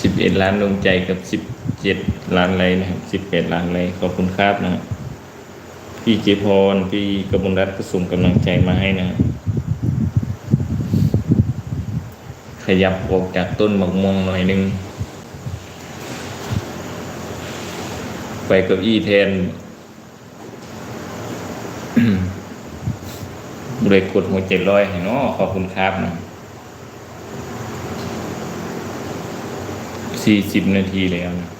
สิบเอ็ดล้านดวงใจกับสิบเจ็ดล้านไลนะครับสิบแปดล้านไลขอบคุณครับนะพี่เจพรพี่กบลรัตน์ก็ส่งกำลังใจมาให้นะครับขยับออกจากต้นมะม่วงหน่อยหนึง ไปกับอี้แทนเลยกดหัวเจ็ดร้อยให้เนาะขอบคุณครับนะ สี่สิบนาทีแล้วนะ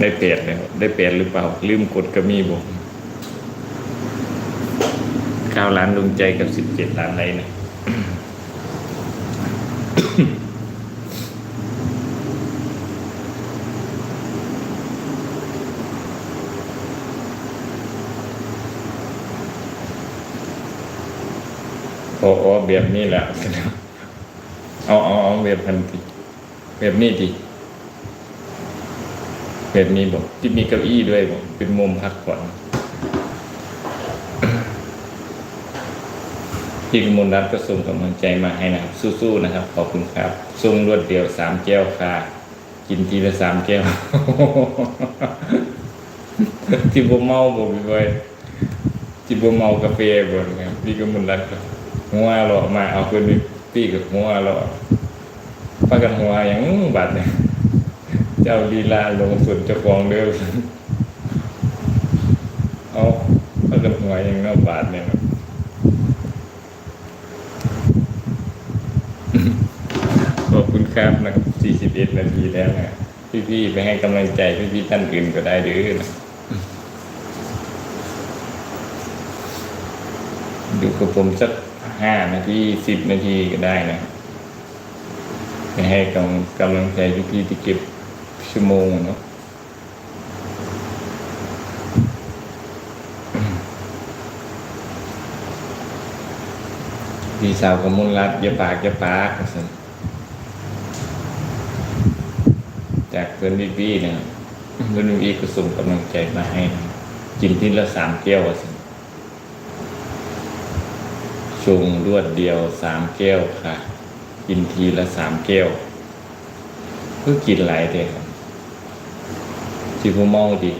ได้แปดแล้วได้แปดหรือเปล่า ลืมกดกระมีบอกเก้าล้านดวงใจกับสิบเจ็ดล้านไรนะโอ้โอ้แบบนี้แหละ เอาเอาเอาแบบพันทีแบบนี้ทีแบบนี้บอกที่มีเก้าอี้ด้วยบอกเป็นมุมพักผ่อนพี่กมลรัตน์ก็ส่งกำลังใจมาให้นะครับ สู้ๆนะครับ ขอบคุณครับส่งรวดเดียวสามแก้วค่ะ กินทีละสามแก้ว ที่บ่เมาบ่พี่บอยที่บ่เมากาแฟบ่นะครับพี่กมลรัตน์ก็หัวเราะมาเอาคนนี้ พี่กับหัวเราพากันหัวอย่างบัดเนี่ยเจ้าลีลาลงสุดเจ้าของเด้อเอาพากันหัวอย่างเน้อบาดเนี่ยขอบคุณครับนะครับ 41 นาทีแล้วนะพี่ๆไปให้กำลังใจพี่ๆท่านอื่นก็ได้เด้อนะดูกับผมสัก ห้านาทีสิบนาทีก็ได้นะให้กำกำลังใจพี่ๆที่เก็บชั่วโมงเนาะพี่สาวกมุลรัตยาปากยาปากว่าซั่นจากเพื่อนพี่ๆนะเพื่อนพี่ก็ส่งกำลังใจมาให้นะกินที่ละสามแก้วสิ ชงรวดเดียวสามแก้วค่ะ กินทีละสามแก้วเพื่อกินหลายเด้ครับจิบเมาดี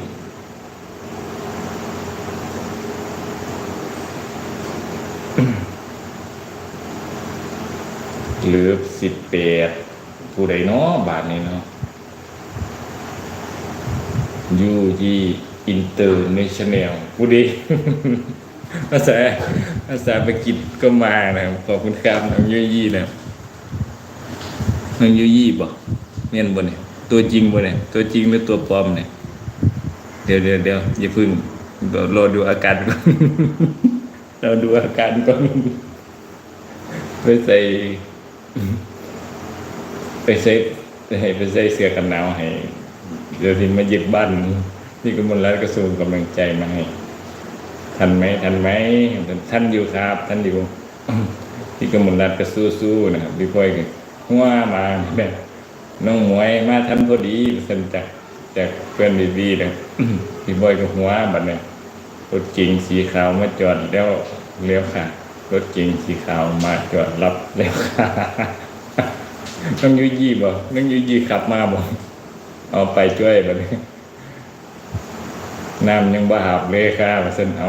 หลือสิบแปดผู้ใดเนาะบาทนี้เนาะยูยีอินเตอร์เนชั่นแนลพูดดี ภาษาภาษาไปกิจก็มานะครับขอบคุณครับน้องยูยี่นะครับน้องยูยี่บอกเมียนบนเนี่ยตัวจริงบนเนี่ยตัวจริงหรือตัวปลอมเนี่ยเดี๋ยวเดี๋ยวเดี๋ยวอย่าพึ่งเรอดูอาการก่อนเราดูอาการก่อนไปใส่ ไปใส่ให้ไปใส่เสื้อกันหนาวให้เดี๋ยวที่มาเย็บบ้านนี่ก็มลรัฐกระทรวงกำลังใจมาให้ ทันไหมทันไหมท่านอยู่ครับท่านอยู่ที่กมลรัฐก็สู้ๆนะครับพี่พ่อยก็หัวมาแบบน้องหมวยมาทันพอดีสันจากจากเพื่อนดีๆนะพี่พ่อยก็หัวบัดเนี่ยรถเก๋งสีขาวมาจอดแล้วเลี้ยวค่ะ รถเก๋งสีขาวมาจอดรับแล้วค่ะน้องยุยี่บ่น้องยุยี่ขับมาบ่เอาไปช่วยบัดนี้น้ำยังบ่หาบเลยค่ะว่าซั่นเอา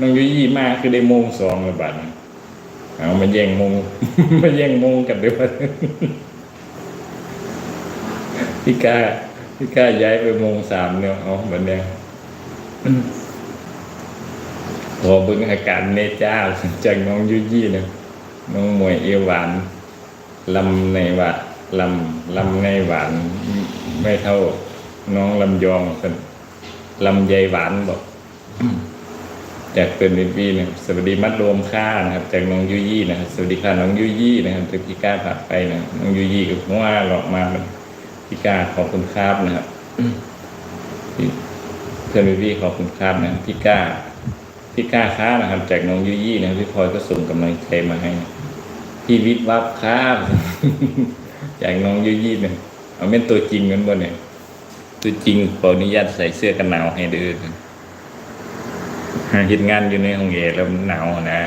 น้องยุยี่มาคือได้โมงสองแล้วบัดเอามาแย่งมงมาแย่งมงกันเด้อบัดพี่กาพี่กาย้ายไปโมงสามเนี่ยเอาบัดเนี้ยพอเบิ่งอาการเนจ้าจากน้องยุยี่เนี่ยน้องมวยเอวหวานลำในวานลำลำในหวานไม่เท่าน้องลำยองเป็นลำใยหวานบอก จากเป็นวิวีนะครับสวัสดีมัดรวมค่านะครับ จากน้องยุยี่นะครับสวัสดีค่ะน้องยุยี่นะครับจากพี่ก้าผ่านไปนะน้องยุยี่กับหัวหลอกมาพี่ก้าขอบคุณครับนะครับเพื่อนวิวีขอบคุณครับนะพี่ก้าพี่ก้าค้านะครับ จากน้องยุยี่นะพี่พลอยก็ส่งกำลังใจมาให้พี่วิทย์วับค้าจากน้องยุยี่เนี่ยเอาเป็นตัวจริงกันบ่เนี่ยตัวจริงขออนุญาตใส่เสื้อกันหนาวให้เด้อ เห็นงานอยู่ในห้องเอแล้วหนาวนะ